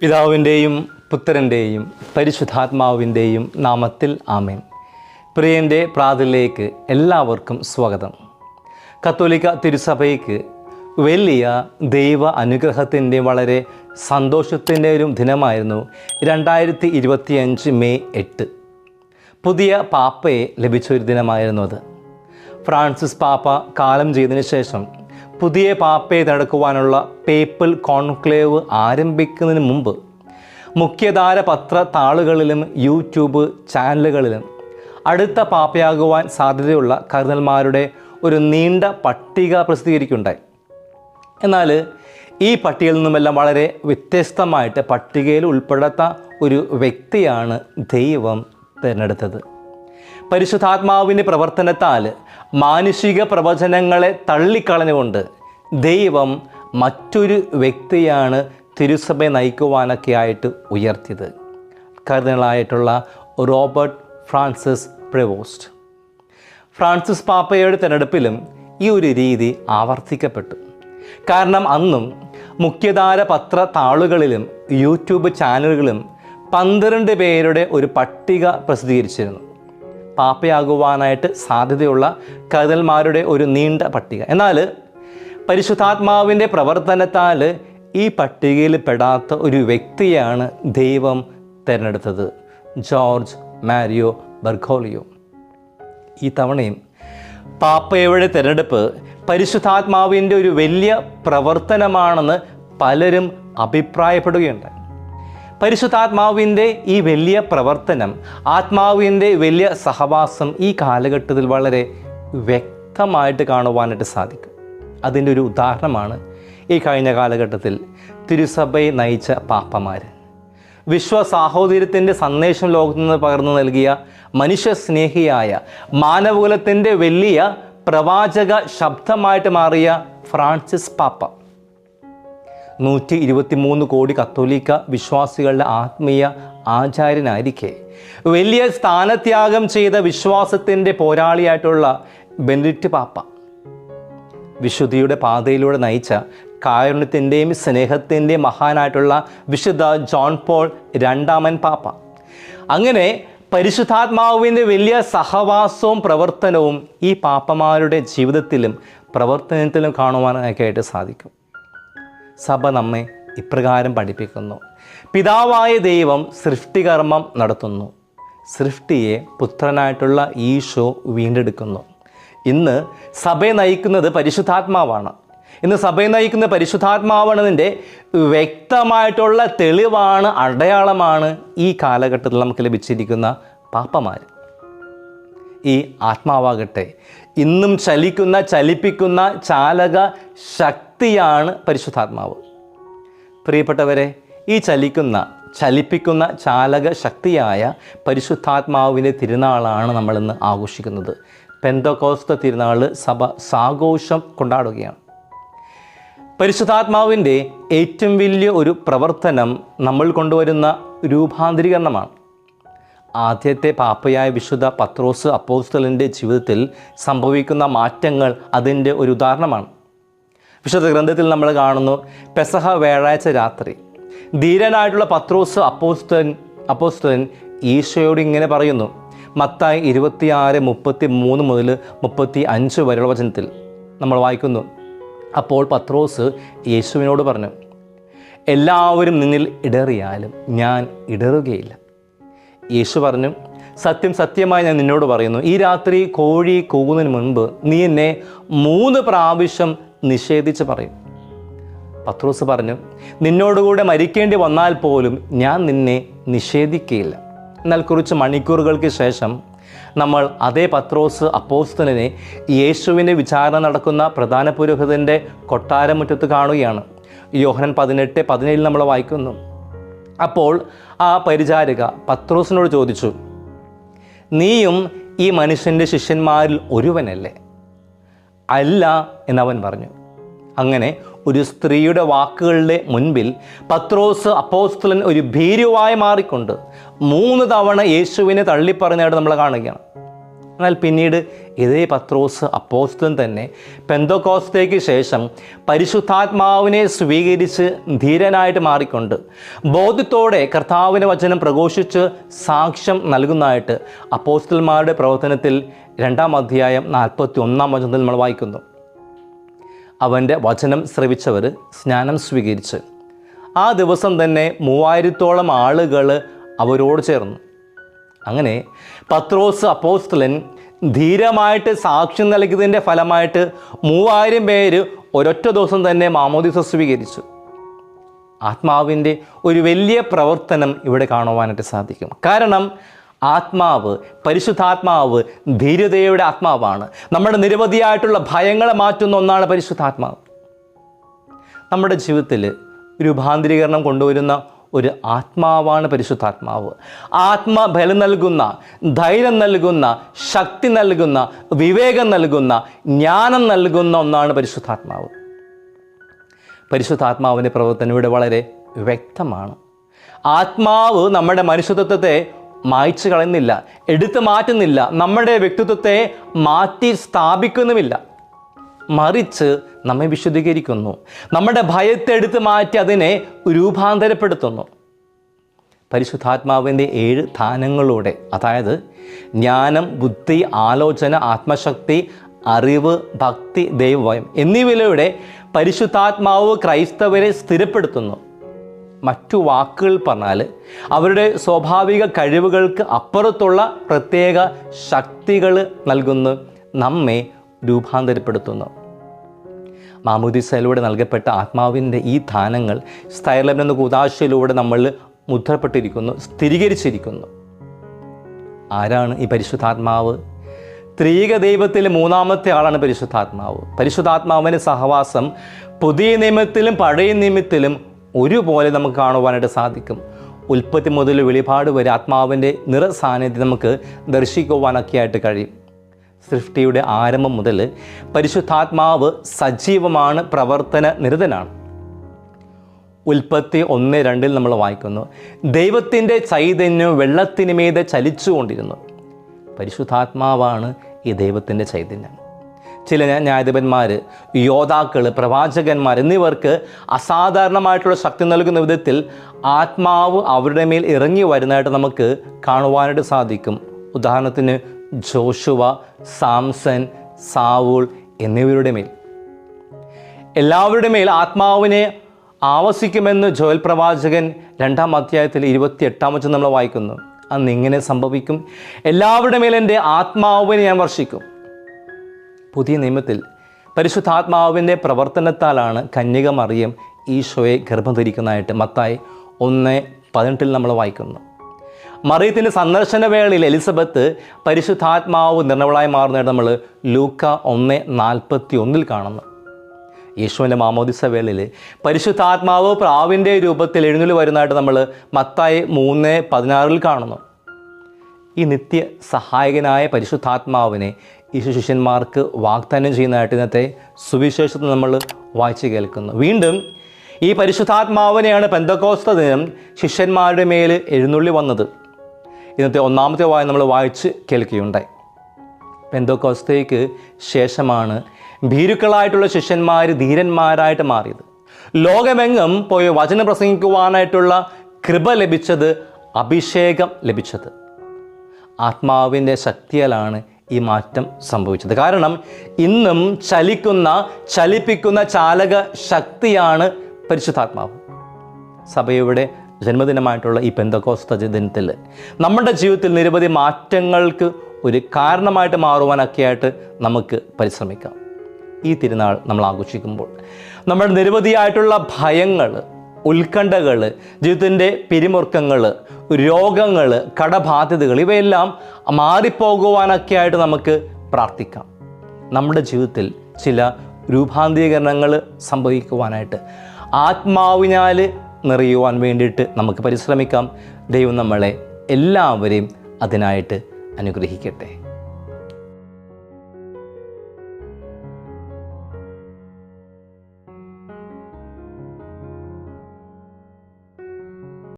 പിതാവിന്റെയും പുത്രന്റെയും പരിശുദ്ധാത്മാവിന്റെയും നാമത്തിൽ ആമേൻ. പ്രിയന്റെ പ്രാതിലേക്ക് എല്ലാവർക്കും സ്വാഗതം. കത്തോലിക്ക തിരുസഭയ്ക്ക് വലിയ ദൈവ അനുഗ്രഹത്തിന്റെ വളരെ സന്തോഷത്തിന്റെ ഒരു ദിനമായിരുന്നു രണ്ടായിരത്തി ഇരുപത്തിയഞ്ച് മെയ് എട്ട്. പുതിയ പാപ്പയെ ലഭിച്ച ഒരു ദിനമായിരുന്നു അത്. ഫ്രാൻസിസ് പാപ്പ കാലം ചെയ്തതിനു ശേഷം പുതിയ പാപ്പയെ തടുക്കുവാനുള്ള പേപ്പൽ കോൺക്ലേവ് ആരംഭിക്കുന്നതിന് മുമ്പ് മുഖ്യധാര പത്ര താളുകളിലും യൂട്യൂബ് ചാനലുകളിലും അടുത്ത പാപ്പയാകുവാൻ സാധ്യതയുള്ള കർണൽമാരുടെ ഒരു നീണ്ട പട്ടിക പ്രസിദ്ധീകരിക്കുണ്ടായി എന്നാൽ ഈ പട്ടികയിൽ നിന്നുമെല്ലാം വളരെ വ്യത്യസ്തമായിട്ട് പട്ടികയിൽ ഉൾപ്പെടാത്ത ഒരു വ്യക്തിയാണ് ദൈവം തിരഞ്ഞെടുത്തത്. പരിശുദ്ധാത്മാവിന്റെ പ്രവർത്തനത്താൽ മാനുഷിക പ്രവചനങ്ങളെ തള്ളിക്കളഞ്ഞുകൊണ്ട് ദൈവം മറ്റൊരു വ്യക്തിയാണ് തിരുസഭ നയിക്കുവാനൊക്കെ ആയിട്ട് ഉയർത്തിയത്. കരുതലായിട്ടുള്ള റോബർട്ട് ഫ്രാൻസിസ് പ്രിവോസ്റ്റ്. ഫ്രാൻസിസ് പാപ്പയുടെ തിരഞ്ഞെടുപ്പിലും ഈ ഒരു രീതി ആവർത്തിക്കപ്പെട്ടു. കാരണം അന്നും മുഖ്യധാര പത്ര താളുകളിലും യൂട്യൂബ് ചാനലുകളിലും പന്ത്രണ്ട് പേരുടെ ഒരു പട്ടിക പ്രസിദ്ധീകരിച്ചിരുന്നു. പാപ്പയാകുവാനായിട്ട് സാധ്യതയുള്ള കരുതൽമാരുടെ ഒരു നീണ്ട പട്ടിക. എന്നാൽ പരിശുദ്ധാത്മാവിന്റെ പ്രവർത്തനത്താൽ ഈ പട്ടികയിൽ പെടാത്ത ഒരു വ്യക്തിയാണ് ദൈവം തിരഞ്ഞെടുത്തത്. Jorge Mario Bergoglio. ഈ തവണയും പാപ്പയുടെ തിരഞ്ഞെടുപ്പ് പരിശുദ്ധാത്മാവിന്റെ ഒരു വലിയ പ്രവർത്തനമാണെന്ന് പലരും അഭിപ്രായപ്പെടുകയുണ്ട് പരിശുദ്ധാത്മാവിന്റെ ഈ വലിയ പ്രവർത്തനം ആത്മാവിന്റെ വലിയ സഹവാസം ഈ കാലഘട്ടത്തിൽ വളരെ വ്യക്തമായിട്ട് കാണുവാനായിട്ട് സാധിക്കും. അതിന്റെ ഒരു ഉദാഹരണമാണ് ഈ കഴിഞ്ഞ കാലഘട്ടത്തിൽ തിരുസഭയെ നയിച്ച പാപ്പമാർ വിശ്വ സാഹോദര്യത്തിന്റെ സന്ദേശം ലോകത്തു നിന്ന് പകർന്നു നൽകിയ മനുഷ്യസ്നേഹിയായ മാനവകുലത്തിന്റെ വലിയ പ്രവാചക ശബ്ദമായിട്ട് മാറിയ ഫ്രാൻസിസ് പാപ്പ. നൂറ്റി ഇരുപത്തിമൂന്ന് കോടി കത്തോലിക്ക വിശ്വാസികളുടെ ആത്മീയ ആചാര്യനായിരിക്കെ. വലിയ സ്ഥാനത്യാഗം ചെയ്ത വിശ്വാസത്തിന്റെ പോരാളിയായിട്ടുള്ള ബെനിറ്റ് പാപ്പ. വിശുദ്ധിയുടെ പാതയിലൂടെ നയിച്ച കാരുണ്യത്തിന്റെയും സ്നേഹത്തിന്റെയും മഹാനായിട്ടുള്ള വിശുദ്ധ ജോൺ പോൾ രണ്ടാമൻ പാപ്പ. അങ്ങനെ പരിശുദ്ധാത്മാവിന്റെ വലിയ സഹവാസവും പ്രവർത്തനവും ഈ പാപ്പമാരുടെ ജീവിതത്തിലും പ്രവർത്തനത്തിലും കാണുവാനൊക്കെ ആയിട്ട് സാധിക്കും. സഭ നമ്മെ ഇപ്രകാരം പഠിപ്പിക്കുന്നു. പിതാവായ ദൈവം സൃഷ്ടികർമ്മം നടത്തുന്നു. സൃഷ്ടിയെ പുത്രനായിട്ടുള്ള ഈശോ വീണ്ടെടുക്കുന്നു. ഇന്ന് സഭയെ നയിക്കുന്നത് പരിശുദ്ധാത്മാവാണ്. ഇന്ന് സഭയെ നയിക്കുന്ന പരിശുദ്ധാത്മാവാണതിന്റെ വ്യക്തമായിട്ടുള്ള തെളിവാണ് അടയാളമാണ് ഈ കാലഘട്ടത്തിൽ നമുക്ക് ലഭിച്ചിരിക്കുന്ന പാപ്പമാർ ഈ ആത്മാവാകട്ടെ ഇന്നും ചലിക്കുന്ന ചലിപ്പിക്കുന്ന ചാലക ശക്തിയാണ് പരിശുദ്ധാത്മാവ്. പ്രിയപ്പെട്ടവരെ ഈ ചലിക്കുന്ന ചലിപ്പിക്കുന്ന ചാലക ശക്തിയായ പരിശുദ്ധാത്മാവിന്റെ തിരുനാളാണ് നമ്മളിന്ന് ആഘോഷിക്കുന്നത്. പെന്തോക്കോസ്ത തിരുനാൾ സഭ സാഘോഷം കൊണ്ടാടുകയാണ്. പരിശുദ്ധാത്മാവിന്റെ ഏറ്റവും വലിയ ഒരു പ്രവർത്തനം നമ്മൾ കൊണ്ടുവരുന്ന രൂപാന്തരീകരണമാണ്. ആദ്യത്തെ പാപ്പയായ വിശുദ്ധ പത്രോസ് അപ്പോസ്റ്റലിന്റെ ജീവിതത്തിൽ സംഭവിക്കുന്ന മാറ്റങ്ങൾ അതിന്റെ ഒരു ഉദാഹരണമാണ്. വിശുദ്ധ ഗ്രന്ഥത്തിൽ നമ്മൾ കാണുന്നു പെസഹ വ്യാഴാഴ്ച രാത്രി. ധീരനായിട്ടുള്ള പത്രോസ് അപ്പോസ്റ്റൻ അപ്പോസ്റ്റൻ ഈശോയോട് ഇങ്ങനെ പറയുന്നു മത്തായി ഇരുപത്തിയാറ് മുപ്പത്തി മൂന്ന് മുതൽ മുപ്പത്തി അഞ്ച് വരെയുള്ള വചനത്തിൽ നമ്മൾ വായിക്കുന്നു. അപ്പോൾ പത്രോസ് യേശുവിനോട് പറഞ്ഞു എല്ലാവരും നിന്നിൽ ഇടറിയാലും ഞാൻ ഇടറുകയില്ല. യേശു പറഞ്ഞു സത്യം സത്യമായി ഞാൻ നിന്നോട് പറയുന്നു ഈ രാത്രി കോഴി കൂകുന്നതിന് മുൻപ് നീ എന്നെ മൂന്ന് പ്രാവശ്യം നിഷേധിച്ച് പറയും. പത്രോസ് പറഞ്ഞു നിന്നോടുകൂടെ മരിക്കേണ്ടി വന്നാൽ പോലും ഞാൻ നിന്നെ നിഷേധിക്കുകയില്ല എന്നാൽ കുറച്ച് മണിക്കൂറുകൾക്ക് ശേഷം നമ്മൾ അതേ പത്രോസ് അപ്പോസ്തലിനെ യേശുവിന്റെ വിചാരണ നടക്കുന്ന പ്രധാന പുരോഹിതന്റെ കൊട്ടാരമുറ്റത്ത് കാണുകയാണ്. യോഹനൻ പതിനെട്ട് പതിനേഴിൽ നമ്മൾ വായിക്കുന്നു. അപ്പോൾ ആ പരിചാരിക പത്രോസിനോട് ചോദിച്ചു നീയും ഈ മനുഷ്യന്റെ ശിഷ്യന്മാരിൽ ഒരുവനല്ലേ? അല്ല എന്നവൻ പറഞ്ഞു. അങ്ങനെ ഒരു സ്ത്രീയുടെ വാക്കുകളുടെ മുൻപിൽ പത്രോസ് അപ്പോസ്തലൻ ഒരു ഭീരുവായി മാറിക്കൊണ്ട് മൂന്ന് തവണ യേശുവിനെ തള്ളിപ്പറഞ്ഞതായിട്ട് നമ്മൾ കാണുകയാണ്. എന്നാൽ പിന്നീട് ഇതേ പത്രോസ് അപ്പോസ്തലൻ തന്നെ പെന്തോക്കോസ്തയ്ക്ക് ശേഷം പരിശുദ്ധാത്മാവിനെ സ്വീകരിച്ച് ധീരനായിട്ട് മാറിക്കൊണ്ട് ബോധ്യത്തോടെ കർത്താവിന്റെ വചനം പ്രഘോഷിച്ച് സാക്ഷ്യം നൽകുന്നതായിട്ട് അപ്പോസ്തലന്മാരുടെ പ്രവർത്തനത്തിൽ രണ്ടാം അധ്യായം നാൽപ്പത്തി ഒന്നാം വചനത്തിൽ നമ്മൾ വായിക്കുന്നു. അവന്റെ വചനം ശ്രവിച്ചവർ സ്നാനം സ്വീകരിച്ച്. ആ ദിവസം തന്നെ മൂവായിരത്തോളം ആളുകൾ അവരോട് ചേർന്നു. അങ്ങനെ പത്രോസ് അപ്പോസ്റ്റലൻ ധീരമായിട്ട് സാക്ഷ്യം നൽകിയതിന്റെ ഫലമായിട്ട് മൂവായിരം പേര് ഒരൊറ്റ ദിവസം തന്നെ മാമോദിസ സ്വീകരിച്ചു. ആത്മാവിന്റെ ഒരു വലിയ പ്രവർത്തനം ഇവിടെ കാണുവാനായിട്ട് സാധിക്കും. കാരണം ആത്മാവ് പരിശുദ്ധാത്മാവ് ധീരതയുടെ ആത്മാവാണ്. നമ്മുടെ നിരവധിയായിട്ടുള്ള ഭയങ്ങളെ മാറ്റുന്ന ഒന്നാണ് പരിശുദ്ധാത്മാവ്. നമ്മുടെ ജീവിതത്തിൽ രൂപാന്തരീകരണം കൊണ്ടുവരുന്ന ഒരു ആത്മാവാണ് പരിശുദ്ധാത്മാവ്. ആത്മബലം നൽകുന്ന ധൈര്യം നൽകുന്ന ശക്തി നൽകുന്ന വിവേകം നൽകുന്ന ജ്ഞാനം നൽകുന്ന ഒന്നാണ് പരിശുദ്ധാത്മാവ്. പരിശുദ്ധാത്മാവിന്റെ പ്രവർത്തനം ഇവിടെ വളരെ വ്യക്തമാണ്. ആത്മാവ് നമ്മുടെ മനുഷ്യത്വത്തെ മായ്ച്ചു കളയുന്നില്ല എടുത്തു മാറ്റുന്നില്ല നമ്മുടെ വ്യക്തിത്വത്തെ മാറ്റി സ്ഥാപിക്കുന്നുമില്ല. മറിച്ച് നമ്മെ വിശുദ്ധീകരിക്കുന്നു. നമ്മുടെ ഭയത്തെ എടുത്തു മാറ്റി അതിനെ രൂപാന്തരപ്പെടുത്തുന്നു. പരിശുദ്ധാത്മാവിന്റെ ഏഴ് ദാനങ്ങളിലൂടെ അതായത് ജ്ഞാനം ബുദ്ധി ആലോചന ആത്മശക്തി അറിവ് ഭക്തി ദൈവഭയം എന്നിവയിലൂടെ പരിശുദ്ധാത്മാവ് ക്രൈസ്തവരെ സ്ഥിരപ്പെടുത്തുന്നു. മറ്റു വാക്കുകൾ പറഞ്ഞാൽ അവരുടെ സ്വാഭാവിക കഴിവുകൾക്ക് അപ്പുറത്തുള്ള പ്രത്യേക ശക്തികൾ നൽകുന്നു നമ്മെ രൂപാന്തരപ്പെടുത്തുന്നു. മാമുദിസയിലൂടെ നൽകപ്പെട്ട ആത്മാവിന്റെ ഈ ദാനങ്ങൾ സ്ഥൈലം എന്ന കൂതാശയിലൂടെ നമ്മൾ മുദ്രപ്പെട്ടിരിക്കുന്നു സ്ഥിരീകരിച്ചിരിക്കുന്നു. ആരാണ് ഈ പരിശുദ്ധാത്മാവ്? ത്രീക ദൈവത്തിലെ മൂന്നാമത്തെ ആളാണ് പരിശുദ്ധാത്മാവ്. പരിശുദ്ധാത്മാവിന്റെ സഹവാസം പുതിയ നിയമത്തിലും പഴയ നിയമത്തിലും ഒരുപോലെ നമുക്ക് കാണുവാനായിട്ട് സാധിക്കും. ഉൽപ്പത്തി മുതൽ വെളിപാട് വരെ ആത്മാവിന്റെ നിറസാന്നിധ്യം നമുക്ക് ദർശിക്കുവാനൊക്കെ ആയിട്ട് കഴിയും. സൃഷ്ടിയുടെ ആരംഭം മുതൽ പരിശുദ്ധാത്മാവ് സജീവമാണ് പ്രവർത്തന നിരതനാണ്. ഉൽപ്പത്തി ഒന്ന് രണ്ടിൽ നമ്മൾ വായിക്കുന്നു. ദൈവത്തിന്റെ ചൈതന്യം വെള്ളത്തിന് മീതെ ചലിച്ചുകൊണ്ടിരുന്നു. പരിശുദ്ധാത്മാവാണ് ഈ ദൈവത്തിന്റെ ചൈതന്യം. ചില ന്യായാധിപന്മാർ യോദ്ധാക്കൾ പ്രവാചകന്മാർ എന്നിവർക്ക് അസാധാരണമായിട്ടുള്ള ശക്തി നൽകുന്ന വിധത്തിൽ ആത്മാവ് അവരുടെ മേൽ ഇറങ്ങി വരുന്നതായിട്ട് നമുക്ക് കാണുവാനായിട്ട് സാധിക്കും. ഉദാഹരണത്തിന് ജോഷുവ സാംസൺ സാവൂൾ എന്നിവരുടെ മേൽ. എല്ലാവരുടെ മേൽ ആത്മാവിനെ ആവസിക്കുമെന്ന് ജോയൽ പ്രവാചകൻ രണ്ടാം അധ്യായത്തിൽ ഇരുപത്തി വച്ച് നമ്മൾ വായിക്കുന്നു. അന്ന് ഇങ്ങനെ സംഭവിക്കും. എല്ലാവരുടെ മേൽ എന്റെ ആത്മാവിനെ ഞാൻ വർഷിക്കും. പുതിയ നിയമത്തിൽ പരിശുദ്ധാത്മാവിന്റെ പ്രവർത്തനത്താലാണ് കന്യക മറിയം ഈശോയെ ഗർഭം ധരിക്കുന്നതായിട്ട് മത്തായി ഒന്ന് പതിനെട്ടിൽ നമ്മൾ വായിക്കുന്നു. മറിയത്തിന്റെ സന്ദർശന വേളയിൽ എലിസബത്ത് പരിശുദ്ധാത്മാവ് നിർണവളായി മാറുന്നതായിട്ട് നമ്മൾ ലൂക്ക ഒന്ന് നാൽപ്പത്തി ഒന്നിൽ കാണുന്നു. യേശുവിന്റെ മാമോദിസ വേളയിൽ പരിശുദ്ധാത്മാവ് പ്രാവിന്റെ രൂപത്തിൽ എഴുന്നള്ളി വരുന്നതായിട്ട് നമ്മൾ മത്തായി മൂന്ന് പതിനാറിൽ കാണുന്നു. ഈ നിത്യ സഹായകനായ പരിശുദ്ധാത്മാവിനെ ഈശോ ശിഷ്യന്മാർക്ക് വാഗ്ദാനം ചെയ്യുന്നതായിട്ട് ഇന്നത്തെ സുവിശേഷത്തിൽ നമ്മൾ വായിച്ചു കേൾക്കുന്നു. വീണ്ടും ഈ പരിശുദ്ധാത്മാവിനെയാണ് പെന്തക്കോസ്ത ദിനം ശിഷ്യന്മാരുടെ മേൽ എഴുന്നള്ളി വന്നത്. ഇന്നത്തെ ഒന്നാമത്തെ വായ നമ്മൾ വായിച്ച് കേൾക്കുകയുണ്ടായി. പെന്തക്കോസ്തയ്ക്ക് ശേഷമാണ് ഭീരുക്കളായിട്ടുള്ള ശിഷ്യന്മാർ ധീരന്മാരായിട്ട് മാറിയത്. ലോകമെങ്ങും പോയി വചനം പ്രസംഗിക്കുവാനായിട്ടുള്ള കൃപ ലഭിച്ചത് അഭിഷേകം ലഭിച്ചത്. ആത്മാവിന്റെ ശക്തിയാലാണ് ഈ മാറ്റം സംഭവിച്ചത്. കാരണം ഇന്നും ചലിക്കുന്ന ചലിപ്പിക്കുന്ന ചാലക ശക്തിയാണ് പരിശുദ്ധാത്മാവ്. സഭയുടെ ജന്മദിനമായിട്ടുള്ള ഈ പെന്തക്കോസ്ത ദിനത്തിൽ നമ്മുടെ ജീവിതത്തിൽ നിരവധി മാറ്റങ്ങൾക്ക് ഒരു കാരണമായിട്ട് മാറുവാനൊക്കെയായിട്ട് നമുക്ക് പരിശ്രമിക്കാം. ഈ തിരുനാൾ നമ്മൾ ആഘോഷിക്കുമ്പോൾ നമ്മുടെ നിരവധിയായിട്ടുള്ള ഭയങ്ങൾ ഉത്കണ്ഠകൾ ജീവിതത്തിന്റെ പിരിമുറുക്കങ്ങൾ രോഗങ്ങൾ കടബാധ്യതകൾ ഇവയെല്ലാം മാറിപ്പോകുവാനൊക്കെ ആയിട്ട് നമുക്ക് പ്രാർത്ഥിക്കാം. നമ്മുടെ ജീവിതത്തിൽ ചില രൂപാന്തരീകരണങ്ങൾ സംഭവിക്കുവാനായിട്ട് ആത്മാവിനാൽ നിറയുവാൻ വേണ്ടിയിട്ട് നമുക്ക് പരിശ്രമിക്കാം. ദൈവം നമ്മളെ എല്ലാവരെയും അതിനായിട്ട് അനുഗ്രഹിക്കട്ടെ.